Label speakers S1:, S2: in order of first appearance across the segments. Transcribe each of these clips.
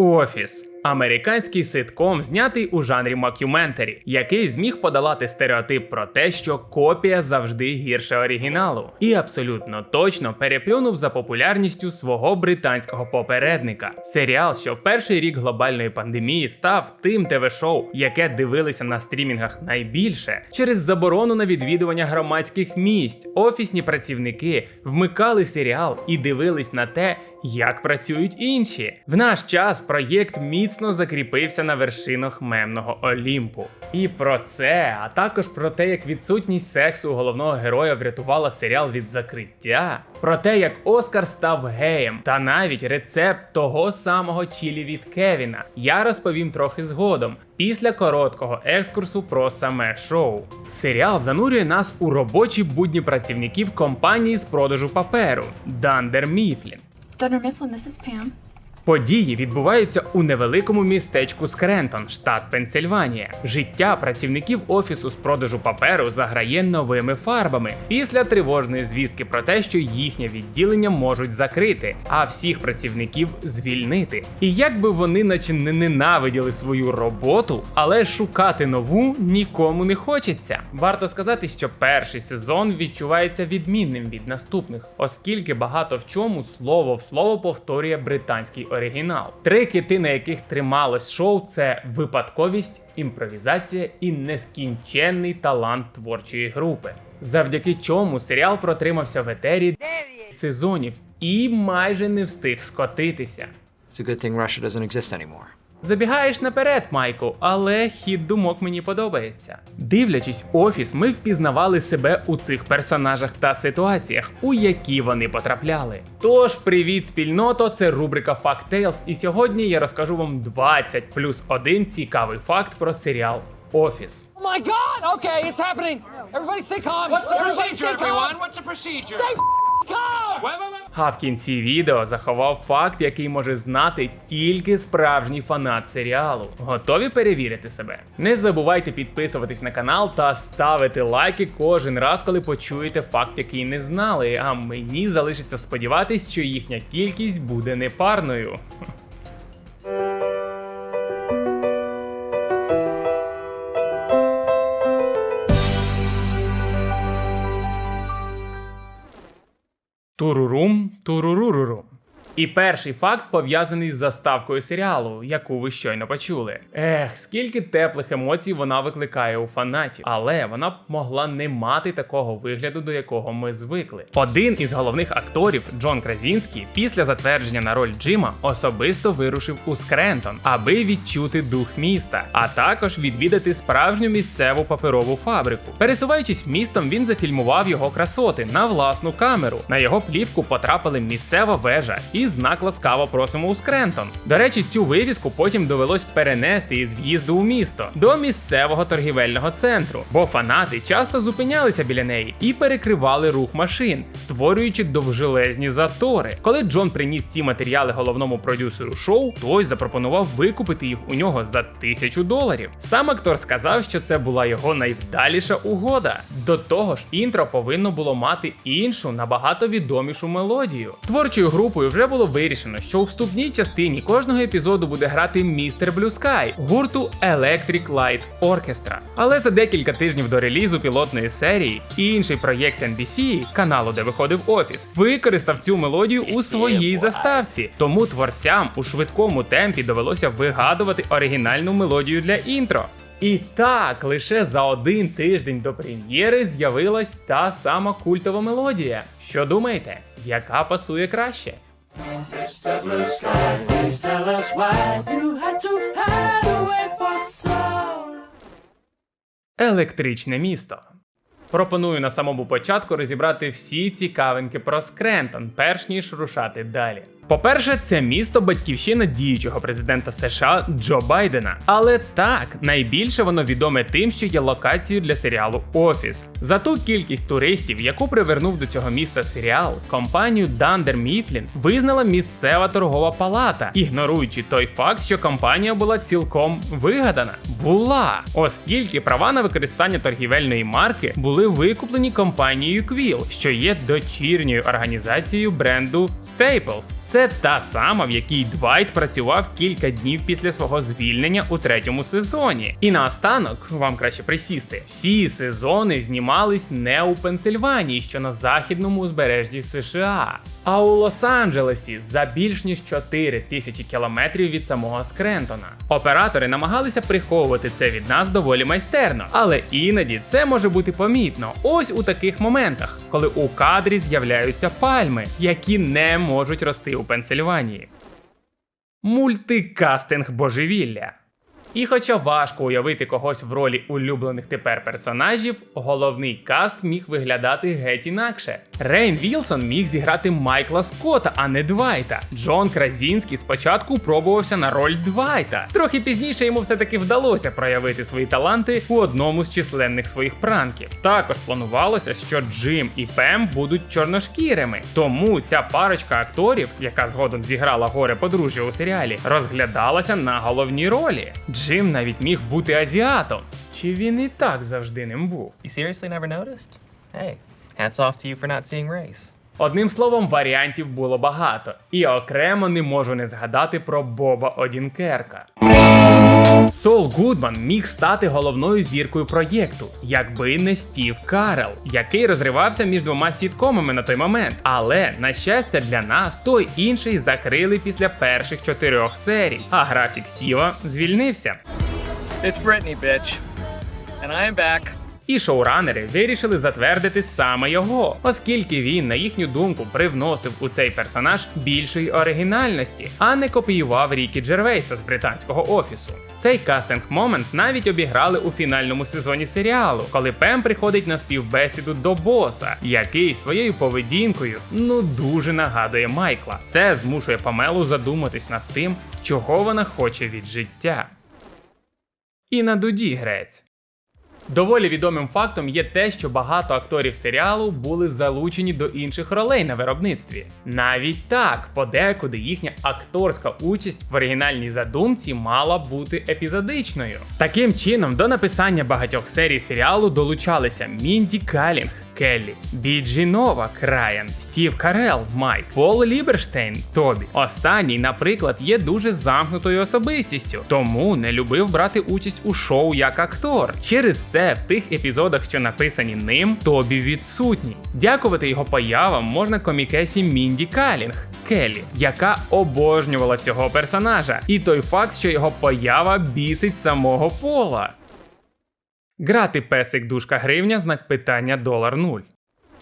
S1: Офіс. Американський ситком знятий у жанрі макюментарі, який зміг подолати стереотип про те, що копія завжди гірше оригіналу, і абсолютно точно переплюнув за популярністю свого британського попередника. Серіал, що в перший рік глобальної пандемії став тим ТВ-шоу, яке дивилися на стрімінгах найбільше, через заборону на відвідування громадських місць. Офісні працівники вмикали серіал і дивились на те, як працюють інші. В наш час проєкт міцно закріпився на вершинах мемного Олімпу. І про це, а також про те, як відсутність сексу головного героя врятувала серіал від закриття, про те, як Оскар став геєм, та навіть рецепт того самого чілі від Кевіна, я розповім трохи згодом. Після короткого екскурсу про саме шоу. Серіал занурює нас у робочі будні працівників компанії з продажу паперу Dunder Mifflin.
S2: Thunder Mifflin, this is.
S1: Події відбуваються у невеликому містечку Скрентон, штат Пенсильванія. Життя працівників офісу з продажу паперу заграє новими фарбами після тривожної звістки про те, що їхнє відділення можуть закрити, а всіх працівників звільнити. І як би вони наче не ненавиділи свою роботу, але шукати нову нікому не хочеться. Варто сказати, що перший сезон відчувається відмінним від наступних, оскільки багато в чому слово в слово повторює британський оригінал. Три кити, на яких трималось шоу, це випадковість, імпровізація і нескінченний талант творчої групи. Завдяки чому серіал протримався в етері 9 сезонів і майже не встиг скотитися.
S3: It's a good thing Russia doesn't exist anymore.
S1: Забігаєш наперед, Майку, але хід думок мені подобається. Дивлячись офіс, ми впізнавали себе у цих персонажах та ситуаціях, у які вони потрапляли. Тож, привіт, спільното! Це рубрика Fact Tales, і сьогодні я розкажу вам 20 плюс 1 цікавий факт про серіал Офіс.
S4: Oh my god! Okay, it's happening! Everybody stay calm!
S5: What's the procedure, everyone? What's the procedure?
S4: Stay!
S1: А в кінці відео заховав факт, який може знати тільки справжній фанат серіалу. Готові перевірити себе? Не забувайте підписуватись на канал та ставити лайки кожен раз, коли почуєте факт, який не знали. А мені залишиться сподіватись, що їхня кількість буде непарною. Турурум, турурурурум. І перший факт пов'язаний з заставкою серіалу, яку ви щойно почули. Ех, скільки теплих емоцій вона викликає у фанатів, але вона б могла не мати такого вигляду, до якого ми звикли. Один із головних акторів, Джон Кразінський, після затвердження на роль Джима особисто вирушив у Скрентон, аби відчути дух міста, а також відвідати справжню місцеву паперову фабрику. Пересуваючись містом, він зафільмував його красоти на власну камеру. На його плівку потрапили місцева вежа і знак ласкаво просимо у Скрентон. До речі, цю вивіску потім довелось перенести із в'їзду у місто до місцевого торгівельного центру, бо фанати часто зупинялися біля неї і перекривали рух машин, створюючи довжелезні затори. Коли Джон приніс ці матеріали головному продюсеру шоу, той запропонував викупити їх у нього за тисячу доларів. Сам актор сказав, що це була його найвдаліша угода. До того ж, інтро повинно було мати іншу, набагато відомішу мелодію. Творчою групою вже було вирішено, що у вступній частині кожного епізоду буде грати містер Blue Sky гурту Electric Light Orchestra. Але за декілька тижнів до релізу пілотної серії інший проєкт NBC, каналу, де виходив офіс, використав цю мелодію у своїй заставці. Тому творцям у швидкому темпі довелося вигадувати оригінальну мелодію для інтро. І так, лише за один тиждень до прем'єри з'явилась та сама культова мелодія. Що думаєте, яка пасує краще?
S6: Mr. Blue Sky, please tell us why you had to hide away for so
S1: Електричне місто. Пропоную на самому початку розібрати всі цікавинки про Скрентон, перш ніж рушати далі. По-перше, це місто батьківщина діючого президента США Джо Байдена. Але так, найбільше воно відоме тим, що є локацією для серіалу Офіс. За ту кількість туристів, яку привернув до цього міста серіал, компанію Dunder Mifflin визнала місцева торгова палата, ігноруючи той факт, що компанія була цілком вигадана. Була, оскільки права на використання торгівельної марки були викуплені компанією Quill, що є дочірньою організацією бренду Staples. Це Це та сама, в якій Двайт працював кілька днів після свого звільнення у третьому сезоні. І наостанок, вам краще присісти, всі сезони знімались не у Пенсильванії, що на західному узбережжі США, а у Лос-Анджелесі за більш ніж 4 тисячі кілометрів від самого Скрентона. Оператори намагалися приховувати це від нас доволі майстерно, але іноді це може бути помітно. Ось у таких моментах, коли у кадрі з'являються пальми, які не можуть рости у Пенсильванії. Мультикастинг божевілля. І хоча важко уявити когось в ролі улюблених тепер персонажів, головний каст міг виглядати геть інакше. Рейн Вілсон міг зіграти Майкла Скотта, а не Двайта. Джон Кразінський спочатку пробувався на роль Двайта. Трохи пізніше йому все-таки вдалося проявити свої таланти у одному з численних своїх пранків. Також планувалося, що Джим і Пем будуть чорношкірими. Тому ця парочка акторів, яка згодом зіграла горе подружжя у серіалі, розглядалася на головній ролі. Джим навіть міг бути азіатом. Чи він і так завжди ним був?
S5: You seriously never noticed? Hey, hats off to you for not seeing race.
S1: Одним словом, варіантів було багато, і окремо не можу не згадати про Боба Одінкерка. Сол Гудман міг стати головною зіркою проєкту, якби не Стів Карел, який розривався між двома сіткомами на той момент. Але, на щастя для нас, той інший закрили після перших чотирьох серій, а графік Стіва звільнився.
S5: It's Britney, bitch. And I am back.
S1: І шоуранери вирішили затвердити саме його, оскільки він, на їхню думку, привносив у цей персонаж більшої оригінальності, а не копіював Рікі Джервейса з британського офісу. Цей кастинг момент навіть обіграли у фінальному сезоні серіалу, коли Пем приходить на співбесіду до боса, який своєю поведінкою ну дуже нагадує Майкла. Це змушує Памелу задуматись над тим, чого вона хоче від життя. І на дуді грець. Доволі відомим фактом є те, що багато акторів серіалу були залучені до інших ролей на виробництві. Навіть так, подекуди їхня акторська участь в оригінальній задумці мала бути епізодичною. Таким чином, до написання багатьох серій серіалу долучалися Мінді Калінг. Келлі, Біджі Новак, Райан, Стів Карел, Майк, Пол Ліберштейн, Тобі. Останній, наприклад, є дуже замкнутою особистістю, тому не любив брати участь у шоу як актор. Через це в тих епізодах, що написані ним, Тобі відсутній. Дякувати його появам можна комікесі Мінді Калінг. Келлі, яка обожнювала цього персонажа, і той факт, що його поява бісить самого пола. Грати песик дужка гривня, знак питання долар нуль.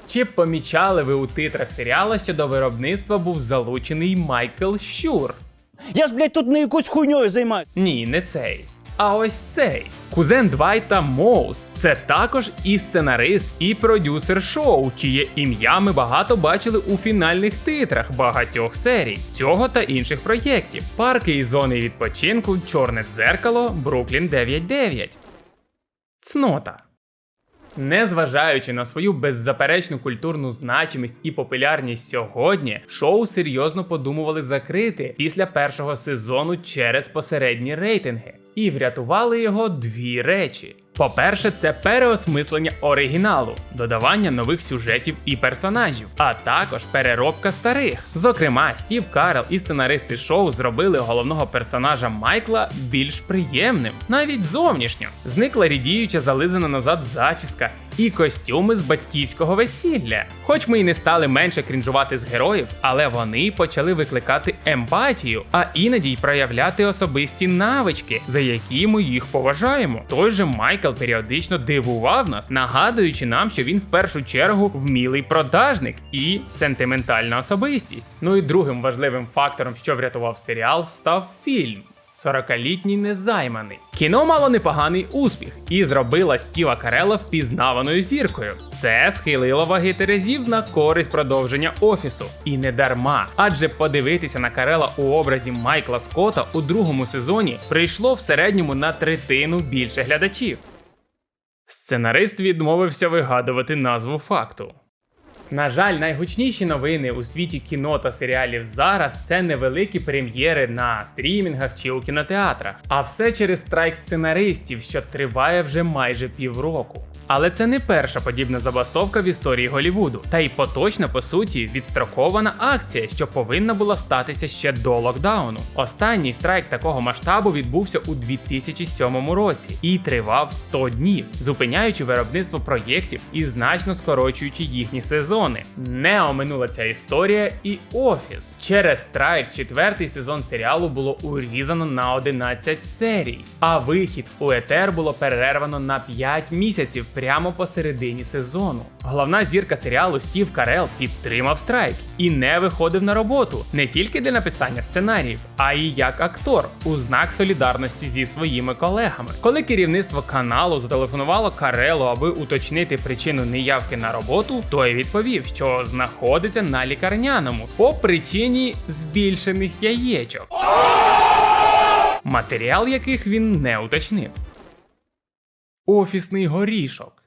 S1: Чи помічали ви у титрах серіала, що до виробництва був залучений Майкл Щур?
S7: Я ж, блядь, тут не якусь хуйньою займаюсь.
S1: Ні, не цей. А ось цей. Кузен Двайта Моус. Це також і сценарист, і продюсер шоу, чиє ім'я ми багато бачили у фінальних титрах багатьох серій цього та інших проєктів. Парки і зони відпочинку, Чорне дзеркало, Бруклін 99. Цнота. Незважаючи на свою беззаперечну культурну значимість і популярність сьогодні, шоу серйозно подумували закрити після першого сезону через посередні рейтинги. І врятували його дві речі. По-перше, це переосмислення оригіналу, додавання нових сюжетів і персонажів, а також переробка старих. Зокрема, Стів Карел і сценаристи шоу зробили головного персонажа Майкла більш приємним, навіть зовнішньо. Зникла рідіюча зализана назад зачіска і костюми з батьківського весілля. Хоч ми й не стали менше крінжувати з героїв, але вони почали викликати емпатію, а іноді й проявляти особисті навички, за які ми їх поважаємо. Той же Майкл періодично дивував нас, нагадуючи нам, що він в першу чергу вмілий продажник і сентиментальна особистість. Ну і другим важливим фактором, що врятував серіал, став фільм. 40-літній незайманий. Кіно мало непоганий успіх і зробила Стіва Карела впізнаваною зіркою. Це схилило ваги Терезів на користь продовження офісу. І не дарма, адже подивитися на Карела у образі Майкла Скотта у другому сезоні прийшло в середньому на третину більше глядачів. Сценарист відмовився вигадувати назву факту. На жаль, найгучніші новини у світі кіно та серіалів зараз це невеликі прем'єри на стрімінгах чи у кінотеатрах, а все через страйк сценаристів, що триває вже майже півроку. Але це не перша подібна забастовка в історії Голівуду, та й поточна, по суті, відстрокована акція, що повинна була статися ще до локдауну. Останній страйк такого масштабу відбувся у 2007 році і тривав 100 днів, зупиняючи виробництво проєктів і значно скорочуючи їхні сезони. Не оминула ця історія і офіс. Через страйк четвертий сезон серіалу було урізано на 11 серій, а вихід у етер було перервано на 5 місяців прямо посередині сезону. Головна зірка серіалу Стів Карел підтримав страйк і не виходив на роботу не тільки для написання сценаріїв, а й як актор у знак солідарності зі своїми колегами. Коли керівництво каналу зателефонувало Карелу, аби уточнити причину неявки на роботу, той відповів, що знаходиться на лікарняному по причині збільшених яєчок. Матеріал яких він не уточнив. Офісний горішок.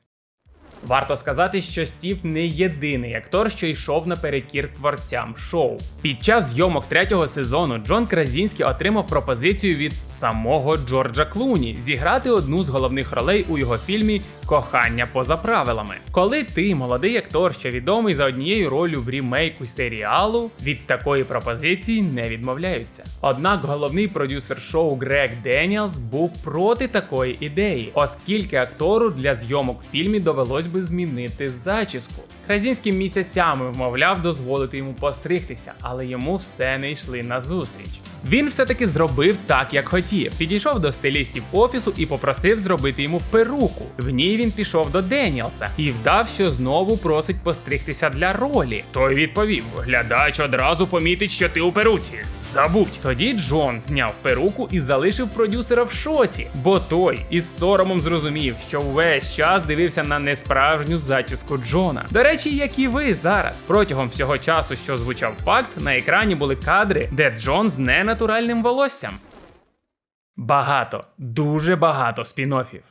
S1: Варто сказати, що Стів не єдиний актор, що йшов наперекір творцям шоу. Під час зйомок третього сезону Джон Кразінський отримав пропозицію від самого Джорджа Клуні зіграти одну з головних ролей у його фільмі Кохання поза правилами. Коли ти молодий актор, що відомий за однією ролью в рімейку серіалу, від такої пропозиції не відмовляються. Однак головний продюсер шоу Грег Деніелс був проти такої ідеї, оскільки актору для зйомок в фільмі довелось би змінити зачіску. Хразінський місяцями вмовляв дозволити йому постригтися, але йому все не йшли на зустріч. Він все-таки зробив так, як хотів. Підійшов до стилістів офісу і попросив зробити йому перуку. В ній він пішов до Деніелса і вдав, що знову просить постригтися для ролі. Той відповів: глядач одразу помітить, що ти у перуці. Забудь. Тоді Джон зняв перуку і залишив продюсера в шоці, бо той із соромом зрозумів, що весь час дивився на несправжню зачіску Джона. До речі, як і ви зараз. Протягом всього часу, що звучав факт, на екрані були кадри, де Джон з ненатуральним волоссям. Багато, дуже багато спін-оффів.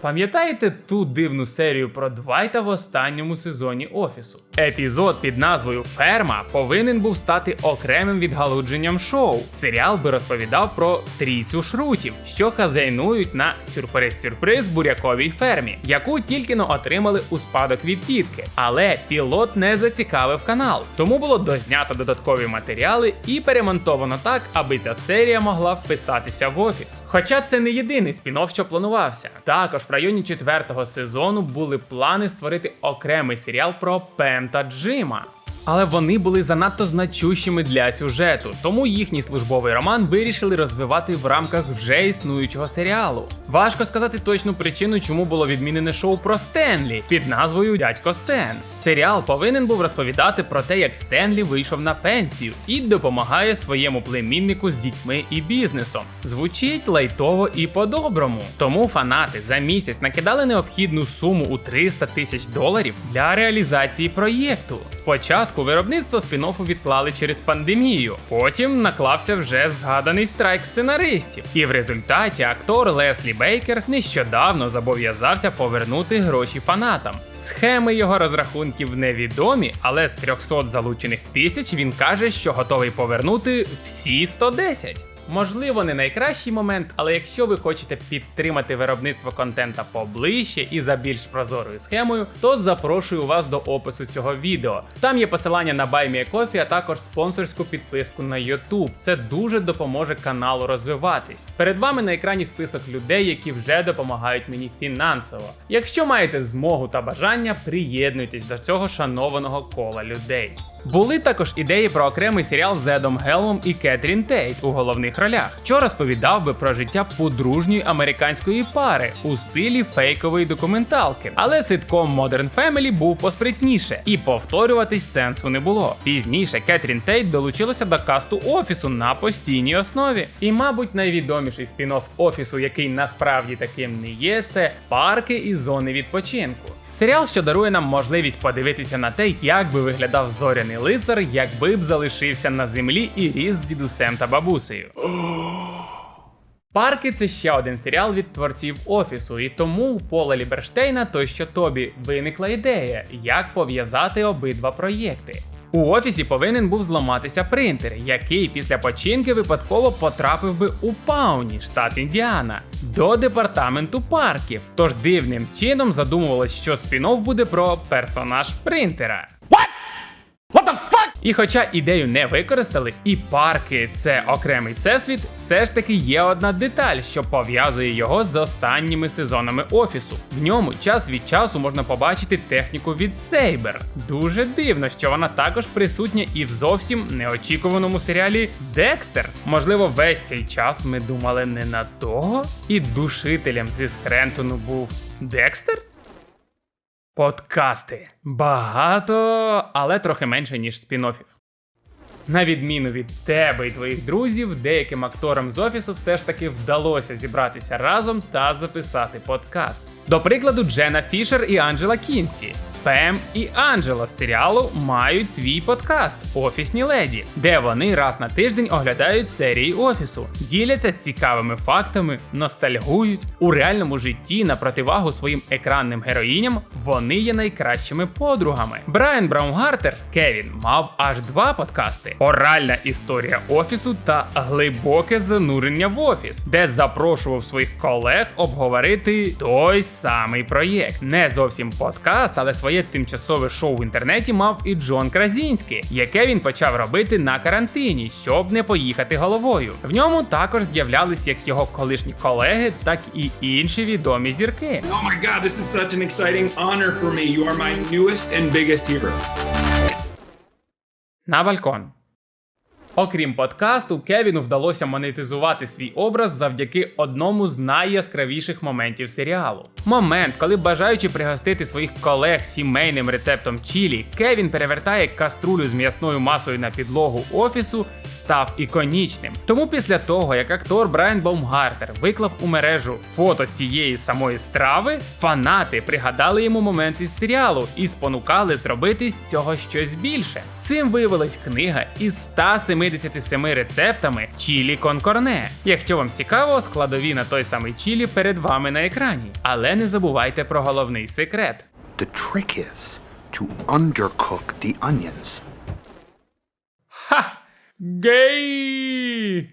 S1: Пам'ятаєте ту дивну серію про Двайта в останньому сезоні офісу? Епізод під назвою Ферма повинен був стати окремим відгалудженням шоу. Серіал би розповідав про трійцю шрутів, що хазяйнують на сюрприз-сюрприз буряковій фермі, яку тільки но отримали у спадок від тітки. Але пілот не зацікавив канал, тому було дознято додаткові матеріали і перемонтовано так, аби ця серія могла вписатися в офіс. Хоча це не єдиний спін-офф, що планувався. Також в районі четвертого сезону були плани створити окремий серіал про Пем та Джима. Але вони були занадто значущими для сюжету, тому їхній службовий роман вирішили розвивати в рамках вже існуючого серіалу. Важко сказати точну причину, чому було відмінене шоу про Стенлі під назвою Дядько Стен. Серіал повинен був розповідати про те, як Стенлі вийшов на пенсію і допомагає своєму племіннику з дітьми і бізнесом. Звучить лайтово і по-доброму. Тому фанати за місяць накидали необхідну суму у 300 тисяч доларів для реалізації проєкту. Спочатку виробництво спін-оффу відклали через пандемію, потім наклався вже згаданий страйк сценаристів. І в результаті актор Леслі Бейкер нещодавно зобов'язався повернути гроші фанатам. Схеми його розрахунків невідомі, але з 300 залучених тисяч він каже, що готовий повернути всі 110. Можливо, не найкращий момент, але якщо ви хочете підтримати виробництво контента поближче і за більш прозорою схемою, то запрошую вас до опису цього відео. Там є посилання на BuyMeACoffee, а також спонсорську підписку на YouTube. Це дуже допоможе каналу розвиватись. Перед вами на екрані список людей, які вже допомагають мені фінансово. Якщо маєте змогу та бажання, приєднуйтесь до цього шанованого кола людей. Були також ідеї про окремий серіал з Едом Гелмом і Кетрін Тейт у головних ролях, що розповідав би про життя подружньої американської пари у стилі фейкової документалки. Але ситком Modern Family був поспритніше, і повторюватись сенсу не було. Пізніше Кетрін Тейт долучилася до касту офісу на постійній основі. І, мабуть, найвідоміший спін-офф офісу, який насправді таким не є, це парки і зони відпочинку. Серіал, що дарує нам можливість подивитися на те, як би виглядав зоряний лицар, якби б залишився на землі і ріс з дідусем та бабусею. Парки це ще один серіал від творців офісу, і тому у Пола Ліберштейна, той що Тобі, виникла ідея, як пов'язати обидва проєкти. У офісі повинен був зламатися принтер, який після починки випадково потрапив би у Пауні, штат Індіана, до департаменту парків. Тож дивним чином задумувалось, що спін-офф буде про персонаж принтера. І хоча ідею не використали, і парки це окремий всесвіт, все ж таки є одна деталь, що пов'язує його з останніми сезонами офісу. В ньому час від часу можна побачити техніку від Сейбер. Дуже дивно, що вона також присутня і в зовсім неочікуваному серіалі Декстер. Можливо, весь цей час ми думали не на того, і душителем зі Скрентону був Декстер? Подкасти. Багато, але трохи менше, ніж спін-оффів. На відміну від тебе і твоїх друзів, деяким акторам з офісу все ж таки вдалося зібратися разом та записати подкаст. До прикладу, Джена Фішер і Анджела Кінсі. Пем і Анджела з серіалу мають свій подкаст Офісні леді, де вони раз на тиждень оглядають серії офісу, діляться цікавими фактами, ностальгують. У реальному житті на противагу своїм екранним героїням вони є найкращими подругами. Брайан Браунгартер Кевін мав аж два подкасти: Оральна історія офісу та глибоке занурення в офіс, де запрошував своїх колег обговорити той самий проєкт. Не зовсім подкаст, але своє тимчасове шоу в інтернеті мав і Джон Кразінський, яке він почав робити на карантині, щоб не поїхати головою. В ньому також з'являлись як його колишні колеги, так і інші відомі зірки.
S8: Oh my god, this is such an exciting honor for me. You are my newest and biggest hero.
S1: на балкон. Окрім подкасту, Кевіну вдалося монетизувати свій образ завдяки одному з найяскравіших моментів серіалу. Момент, коли бажаючи пригостити своїх колег сімейним рецептом чілі, Кевін перевертає каструлю з м'ясною масою на підлогу офісу, став іконічним. Тому після того, як актор Брайан Баумгартер виклав у мережу фото цієї самої страви, фанати пригадали йому момент із серіалу і спонукали зробити з цього щось більше. Цим виявилась книга із 177 рецептами чілі конкорне. Якщо вам цікаво, складові на той самий чілі перед вами на екрані. Але не забувайте про головний секрет.
S9: The trick is to undercook the onions.
S1: Ха! Гей!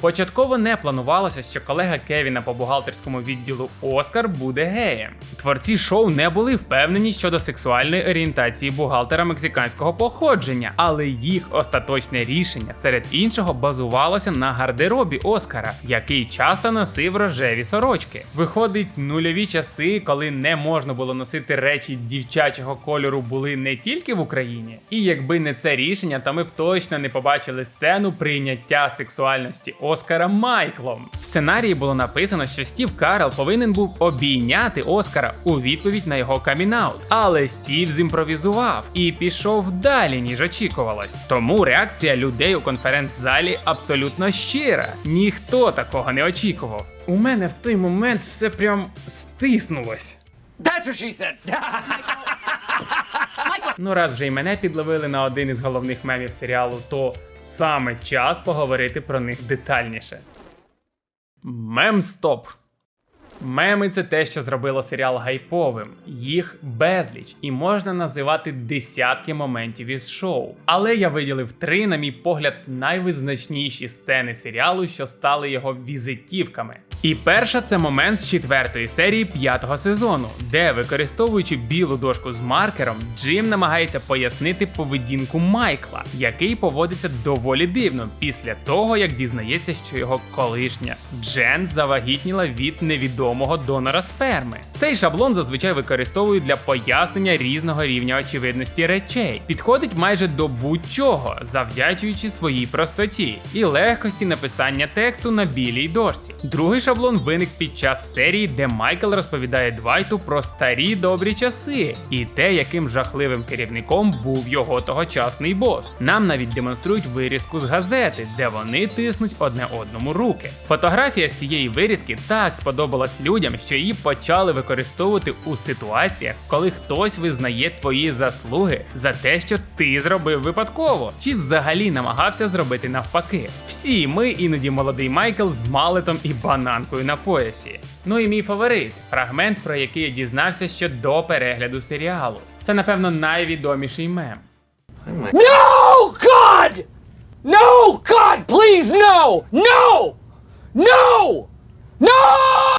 S1: Початково не планувалося, що колега Кевіна по бухгалтерському відділу Оскар буде геєм. Творці шоу не були впевнені щодо сексуальної орієнтації бухгалтера мексиканського походження, але їх остаточне рішення серед іншого базувалося на гардеробі Оскара, який часто носив рожеві сорочки. Виходить, нульові часи, коли не можна було носити речі дівчачого кольору, були не тільки в Україні. І якби не це рішення, то ми б точно не побачили сцену прийняття сексуальності Оскара Майклом. В сценарії було написано, що Стів Карл повинен був обійняти Оскара у відповідь на його камінаут. Але Стів зімпровізував і пішов далі, ніж очікувалось. Тому реакція людей у конференц-залі абсолютно щира. Ніхто такого не очікував. У мене в той момент все прям стиснулось.
S4: That's what she said.
S1: Ну, раз вже й мене підловили на один із головних мемів серіалу, то саме час поговорити про них детальніше. Мем стоп. Меми це те, що зробило серіал гайповим. Їх безліч, і можна називати десятки моментів із шоу. Але я виділив три, на мій погляд, найвизначніші сцени серіалу, що стали його візитівками. І перша це момент з четвертої серії п'ятого сезону, де, використовуючи білу дошку з маркером, Джим намагається пояснити поведінку Майкла, який поводиться доволі дивно після того, як дізнається, що його колишня Джен завагітніла від невідомого донора сперми. Цей шаблон зазвичай використовують для пояснення різного рівня очевидності речей. Підходить майже до будь-чого, завдячуючи своїй простоті і легкості написання тексту на білій дошці. Другий шаблон виник під час серії, де Майкл розповідає Двайту про старі добрі часи і те, яким жахливим керівником був його тогочасний бос. Нам навіть демонструють вирізку з газети, де вони тиснуть одне одному руки. Фотографія з цієї вирізки так сподобалась людям, що її почали використовувати у ситуаціях, коли хтось визнає твої заслуги за те, що ти зробив випадково, чи взагалі намагався зробити навпаки. Всі ми іноді молодий Майкл з малетом і бананкою на поясі. Ну і мій фаворит фрагмент, про який я дізнався ще до перегляду серіалу. Це, напевно, найвідоміший мем.
S4: No, God! No, God, please, no! No! No! No!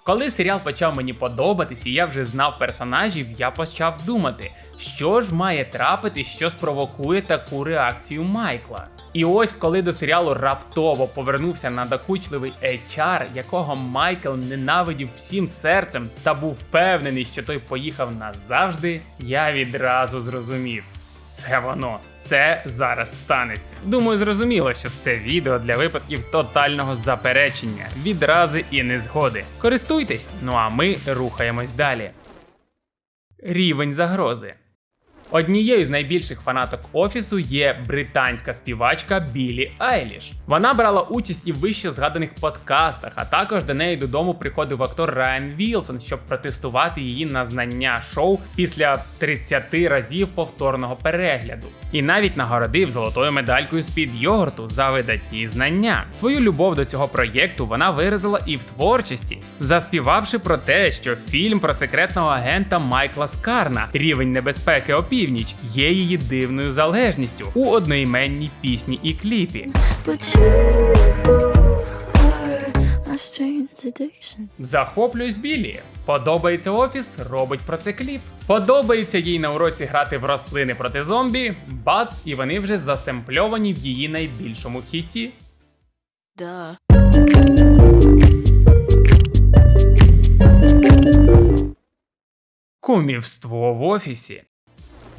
S1: Коли серіал почав мені подобатись, і я вже знав персонажів, я почав думати, що ж має трапити, що спровокує таку реакцію Майкла. І ось коли до серіалу раптово повернувся надокучливий HR, якого Майкл ненавидів всім серцем та був впевнений, що той поїхав назавжди, я відразу зрозумів. Це воно, це зараз станеться. Думаю, зрозуміло, що це відео для випадків тотального заперечення, відрази і незгоди. Користуйтесь, ну а ми рухаємось далі. Рівень загрози. Однією з найбільших фанаток офісу є британська співачка Білі Айліш. Вона брала участь і в вище згаданих подкастах, а також до неї додому приходив актор Райан Вілсон, щоб протестувати її на знання шоу після 30 разів повторного перегляду. І навіть нагородив золотою медалькою з-під йогурту за видатні знання. Свою любов до цього проєкту вона виразила і в творчості, заспівавши про те, що фільм про секретного агента Майкла Скарна Рівень небезпеки опівніч є її дивною залежністю у одноіменній пісні і кліпі. Захоплююсь Білі. Подобається офіс, робить про це кліп. Подобається їй на уроці грати в рослини проти зомбі. Бац, і вони вже засемпльовані в її найбільшому хіті.
S2: Duh.
S1: Кумівство в офісі.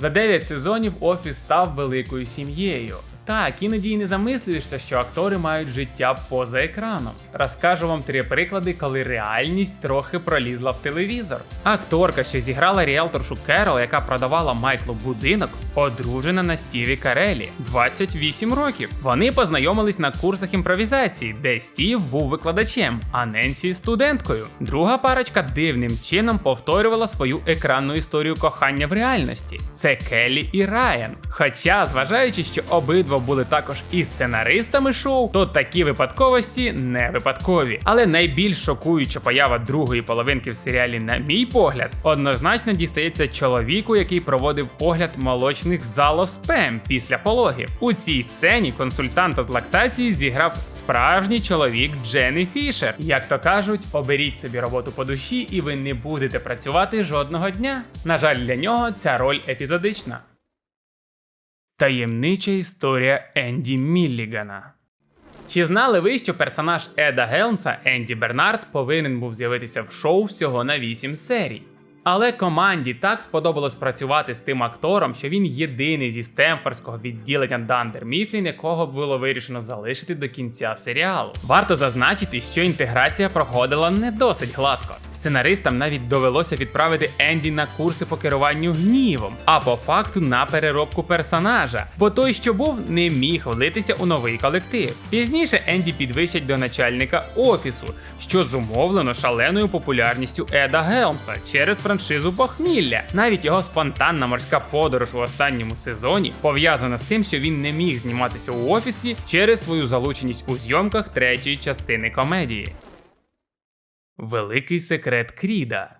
S1: За 9 сезонів офіс став великою сім'єю. Так, іноді й не замислюєшся, що актори мають життя поза екраном. Розкажу вам три приклади, коли реальність трохи пролізла в телевізор. Акторка, що зіграла ріелторшу Керол, яка продавала Майклу будинок, одружена на Стіві Карелі 28 років. Вони познайомились на курсах імпровізації, де Стів був викладачем, а Ненсі студенткою. Друга парочка дивним чином повторювала свою екранну історію кохання в реальності. Це Келлі і Райан. Хоча, зважаючи, що обидва були також і сценаристами шоу, то такі випадковості не випадкові. Але найбільш шокуюча поява другої половинки в серіалі, на мій погляд, однозначно дістається чоловіку, який проводив огляд молочних залоспем після пологів. У цій сцені консультанта з лактації зіграв справжній чоловік Дженні Фішер. Як то кажуть, оберіть собі роботу по душі, і ви не будете працювати жодного дня. На жаль, для нього ця роль епізодична. Таємнича історія Енді Міллігана. Чи знали ви, що персонаж Еда Гелмса Енді Бернард повинен був з'явитися в шоу всього на 8 серій? Але команді так сподобалось працювати з тим актором, що він єдиний зі стемфорського відділення Дандер Міфлін, якого було вирішено залишити до кінця серіалу. Варто зазначити, що інтеграція проходила не досить гладко. Сценаристам навіть довелося відправити Енді на курси по керуванню гнівом, а по факту на переробку персонажа, бо той, що був, не міг влитися у новий колектив. Пізніше Енді підвищать до начальника офісу, що зумовлено шаленою популярністю Еда Гелмса через франшизу Похмілля. Навіть його спонтанна морська подорож у останньому сезоні пов'язана з тим, що він не міг зніматися у офісі через свою залученість у зйомках третьої частини комедії. Великий секрет Кріда.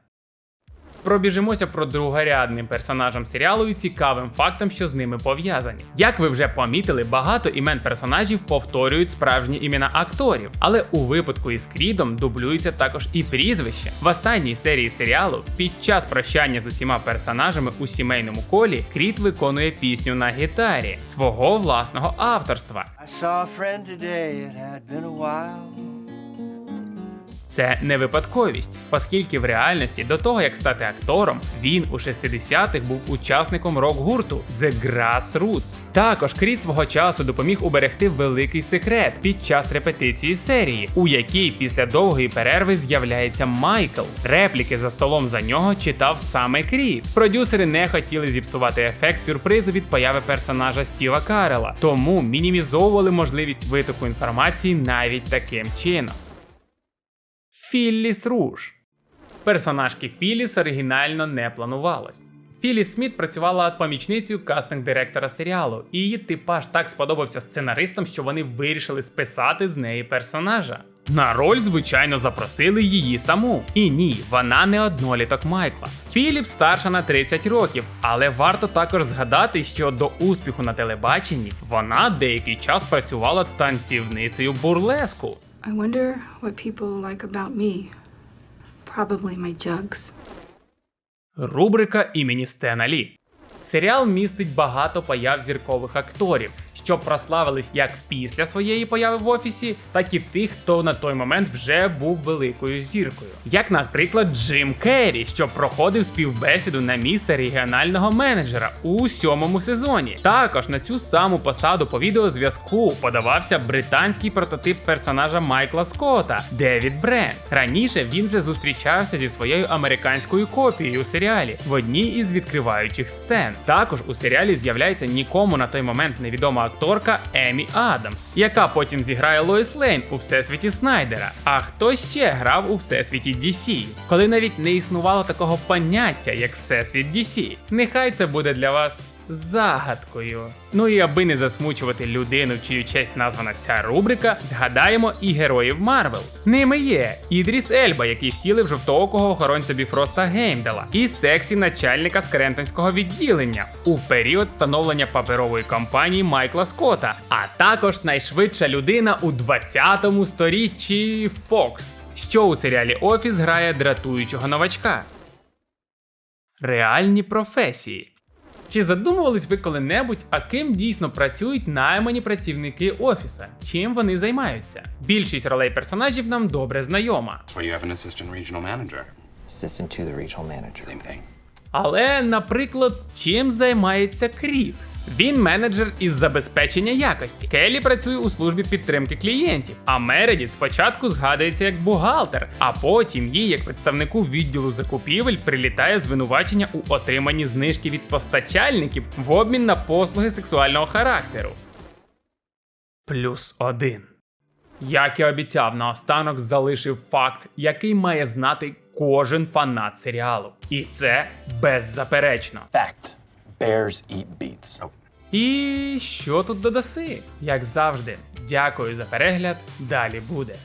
S1: Пробіжимося про другорядним персонажам серіалу і цікавим фактам, що з ними пов'язані. Як ви вже помітили, багато імен персонажів повторюють справжні імена акторів, але у випадку із Крідом дублюється також і прізвище. В останній серії серіалу під час прощання з усіма персонажами у сімейному колі Крід виконує пісню на гітарі свого власного авторства.
S6: I saw a friend today, it had been a while.
S1: Це не випадковість, оскільки в реальності до того як стати актором, він у 60-х був учасником рок-гурту The Grassroots. Також Кріт свого часу допоміг уберегти великий секрет під час репетиції серії, у якій після довгої перерви з'являється Майкл. Репліки за столом за нього читав саме Кріт. Продюсери не хотіли зіпсувати ефект сюрпризу від появи персонажа Стіва Карела, тому мінімізовували можливість витоку інформації навіть таким чином. Філліс Руш. Персонажки Філіс оригінально не планувалось. Філіс Сміт працювала помічницею кастинг-директора серіалу, і її типаж так сподобався сценаристам, що вони вирішили списати з неї персонажа. На роль, звичайно, запросили її саму. І ні, вона не одноліток Майкла. Філіп старша на 30 років, але варто також згадати, що до успіху на телебаченні вона деякий час працювала танцівницею бурлеску.
S10: I wonder what people like about me. Probably my jugs.
S1: Рубрика імені Стена Лі. Серіал містить багато появ зіркових акторів, що прославились як після своєї появи в офісі, так і тих, хто на той момент вже був великою зіркою. Як, наприклад, Джим Керрі, що проходив співбесіду на місце регіонального менеджера у сьомому сезоні. Також на цю саму посаду по відеозв'язку подавався британський прототип персонажа Майкла Скотта Девід Брент. Раніше він вже зустрічався зі своєю американською копією у серіалі в одній із відкриваючих сцен. Також у серіалі з'являється нікому на той момент невідома акторка Емі Адамс, яка потім зіграє Лоїс Лейн у всесвіті Снайдера. А хто ще грав у всесвіті DC? Коли навіть не існувало такого поняття, як всесвіт DC. Нехай це буде для вас загадкою. Ну і аби не засмучувати людину, в чию честь названа ця рубрика, згадаємо і героїв Марвел. Ними є Ідріс Ельба, який втілив жовтоокого охоронця Біфроста Геймдела, і сексі начальника скрентонського відділення у період становлення паперової компанії Майкла Скотта, а також найшвидша людина у 20-му сторіччі Фокс, що у серіалі Офіс грає дратуючого новачка. Реальні професії. Чи задумувались ви коли-небудь, а ким дійсно працюють наймані працівники офіса? Чим вони займаються? Більшість ролей персонажів нам добре знайома.
S9: Or you have an assistant regional manager.
S3: Assistant to the regional manager.
S9: Same thing.
S1: Але, наприклад, чим займається Кріп? Він менеджер із забезпечення якості. Келлі працює у службі підтримки клієнтів. А Мередіт спочатку згадується як бухгалтер, а потім їй, як представнику відділу закупівель, прилітає звинувачення у отриманні знижки від постачальників в обмін на послуги сексуального характеру. Плюс один. Як і обіцяв, наостанок залишив факт, який має знати кожен фанат серіалу. І це беззаперечно.
S6: Fact. Bears eat beets.
S1: І що тут додаси? Як завжди, дякую за перегляд. Далі буде.